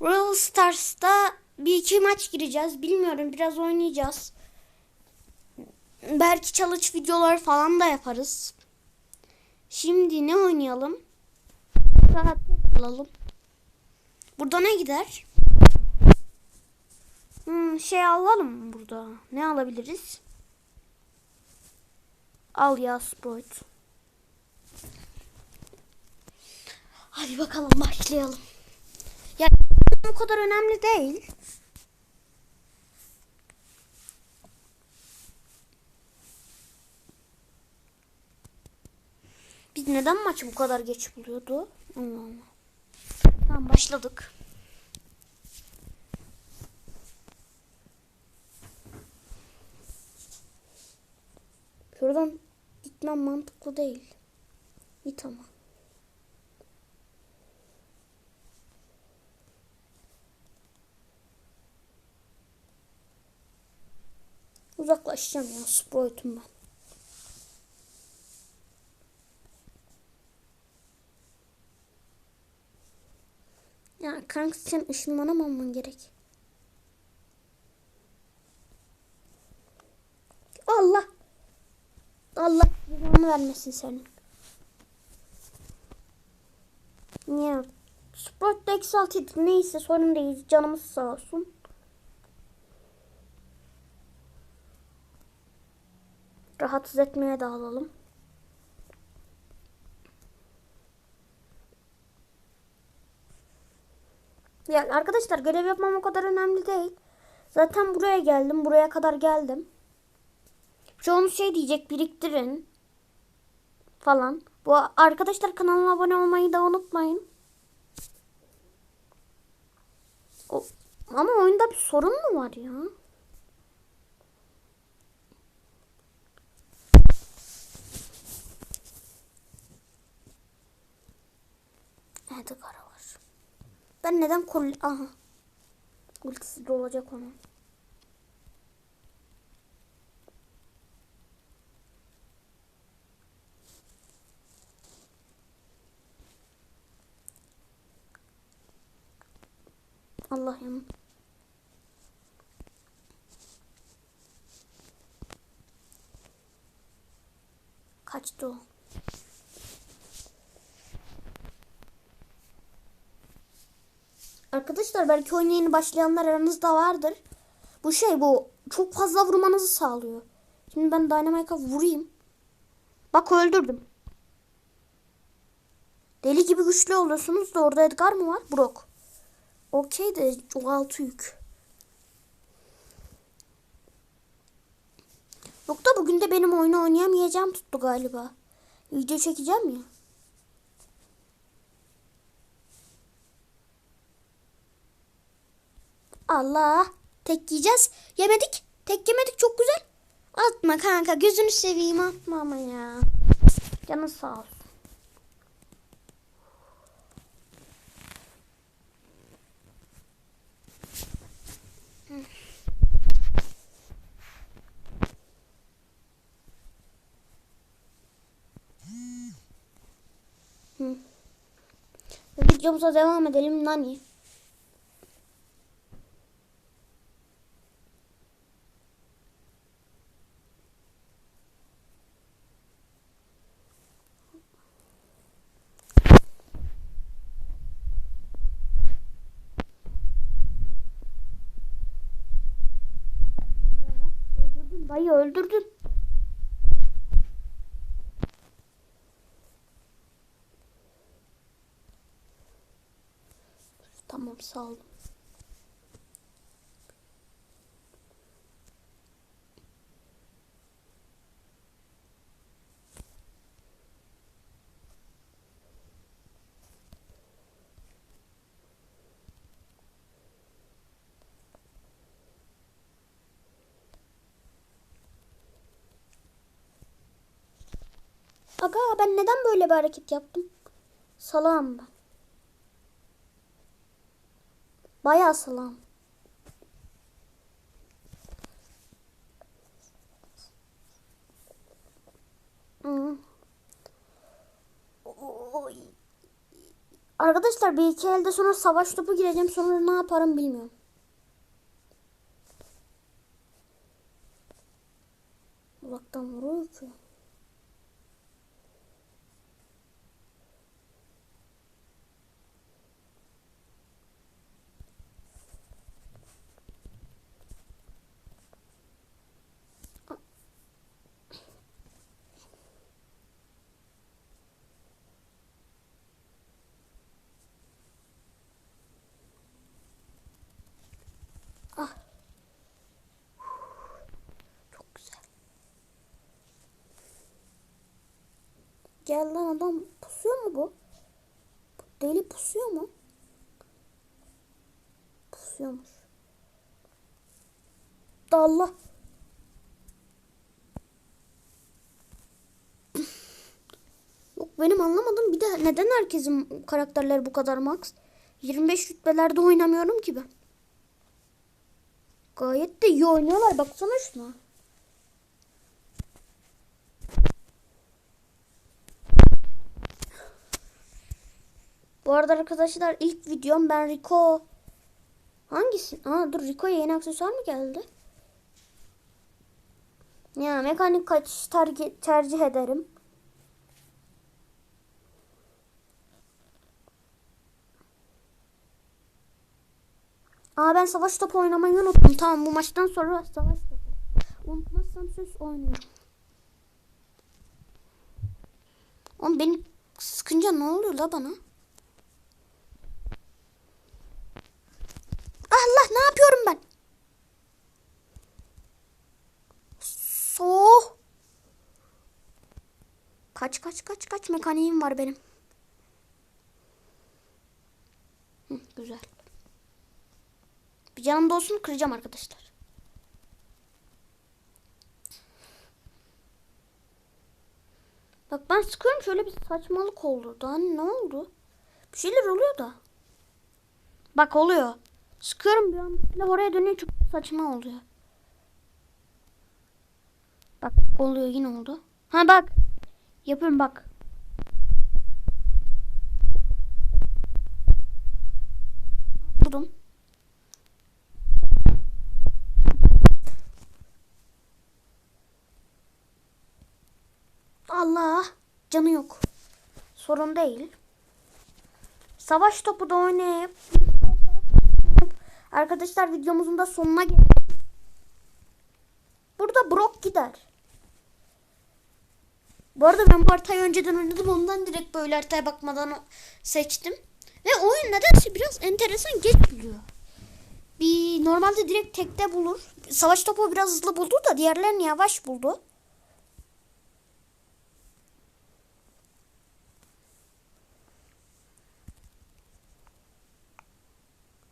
Brawl Stars'ta bir iki maç gireceğiz. Bilmiyorum biraz oynayacağız. Belki challenge videoları falan da yaparız. Şimdi ne oynayalım? Saat alalım. Burada ne gider? Hmm, şey alalım burada? Ne alabiliriz? Al ya Sprite. Hadi bakalım başlayalım. O kadar önemli değil. Biz neden maçı bu kadar geç buluyordu? Allah Allah. Tamam başladık. Şuradan gitmem mantıklı değil. Git ama. Uzaklaşacağım ya. Sprite'um ben. Ya kanka sen ışınlanamaman gerek. Allah. Allah cezanı vermesin senin. Niye? Sprite Exalted neyse sorun değil. Canımız sağ olsun. Rahatsız etmeye de alalım. Ya arkadaşlar görev yapmam o kadar önemli değil. Zaten buraya geldim. Buraya kadar geldim. Çoğunuz şey diyecek biriktirin. Falan. Bu arkadaşlar kanalıma abone olmayı da unutmayın. O, ama oyunda bir sorun mu var ya? Nerede kara var? Ben neden kol... Aha. Ultisi de olacak onun. Allah yanım. Kaçtı o. Arkadaşlar belki oyuna yeni başlayanlar aranızda vardır. Bu şey bu çok fazla vurmanızı sağlıyor. Şimdi ben Dynamite'a vurayım. Bak öldürdüm. Deli gibi güçlü oluyorsunuz da orada Edgar mı var? Brock. Okey de o altı yük. Yok da bugün de benim oyunu oynayamayacağım tuttu galiba. Video çekeceğim ya. Allah. Tek yiyeceğiz. Yemedik. Tek yemedik çok güzel. Atma kanka gözünü seveyim atma ama ya. Canın sağ olsun. Videomuza devam edelim Nani. Dayı öldürdün. Tamam sağ Aga ben neden böyle bir hareket yaptım? Salağım ben. Bayağı salam. Arkadaşlar Arkadaşlar bir iki elde sonra savaş topu gireceğim. Sonra ne yaparım bilmiyorum. Uzaktan vuruyor ki. Ah. Çok güzel. Gel lan adam pusuyor mu bu? Deli pusuyor mu? Pusuyormuş. Da Allah. Yok benim anlamadım. Bir de neden herkesin karakterleri bu kadar max? 25 rütbelerde oynamıyorum ki ben. Gayet de iyi oynuyorlar. Baksana şuna. Bu arada arkadaşlar ilk videom ben Rico hangisi? Aa dur Rico'ya yeni aksesuar mı geldi? Ya mekanik kaçış tercih, tercih ederim. Aa ben savaş topu oynamayı unuttum. Tamam bu maçtan sonra savaş topu. Unutmazsam söz oynuyorum. Oğlum beni sıkınca ne oluyor la bana? Allah ne yapıyorum ben? So. Kaç kaç kaç kaç mekaniğim var benim. Hı, güzel. Bir canım da kıracağım arkadaşlar. Bak ben sıkıyorum şöyle bir saçmalık oldu. Daha ne oldu? Bir şeyler oluyor da. Bak oluyor. Sıkıyorum bir anda oraya dönüyor çok saçma oluyor. Bak oluyor yine oldu. Ha bak. Yapıyorum bak. Vurdum. Allah. Canı yok. Sorun değil. Savaş topu da oynayıp Arkadaşlar videomuzun da sonuna geldik. Burada Brock gider. Bu arada ben bu önceden oynadım. Ondan direkt böyle haritaya bakmadan seçtim. Ve oyun nedense biraz enteresan geç buluyor. Bir normalde direkt tekte bulur. Savaş topu biraz hızlı buldu da diğerlerini yavaş buldu.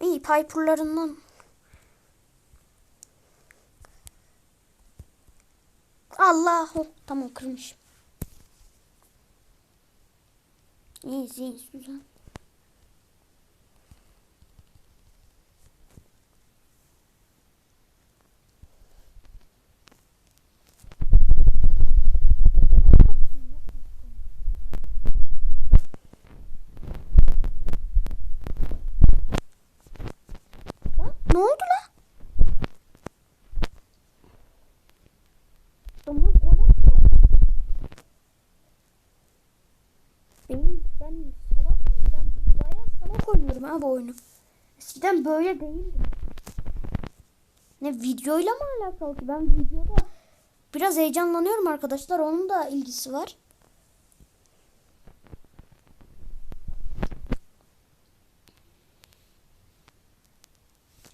İyi Piper'larından. Allah. Oh, tamam kırmış. İyi iyi güzel. Ne oldu la? Tamam ona Benim ben salak mıyım? Ben bayağı salak oynuyorum ha bu oyunu. Eskiden böyle değildim. Ne videoyla mı alakalı ki? Ben videoda biraz heyecanlanıyorum arkadaşlar. Onun da ilgisi var.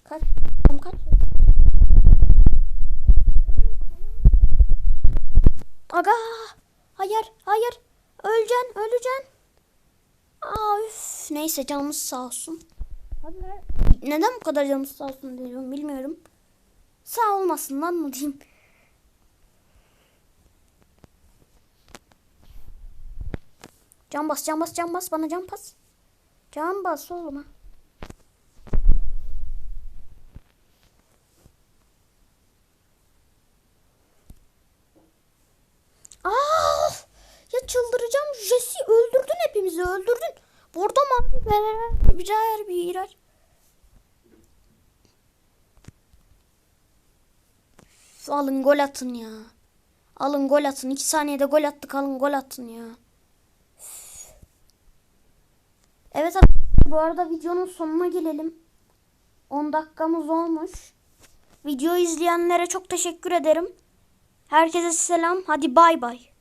Kaç? Kaç? Aga! Hayır, hayır. Öleceksin, öleceksin. Üf. Neyse canımız sağ olsun. Neden bu kadar canımız sağ olsun diyorum bilmiyorum. Sağ olmasından mı diyeyim. Can bas, can bas, can bas. Bana can bas. Can bas oğlum ha. Bordo mavi ver ver. Bir. Üf, Alın gol atın ya. Alın gol atın. 2 saniyede gol attık alın gol atın ya. Evet arkadaşlar bu arada videonun sonuna gelelim. 10 dakikamız olmuş. Videoyu izleyenlere çok teşekkür ederim. Herkese selam. Hadi bay bay.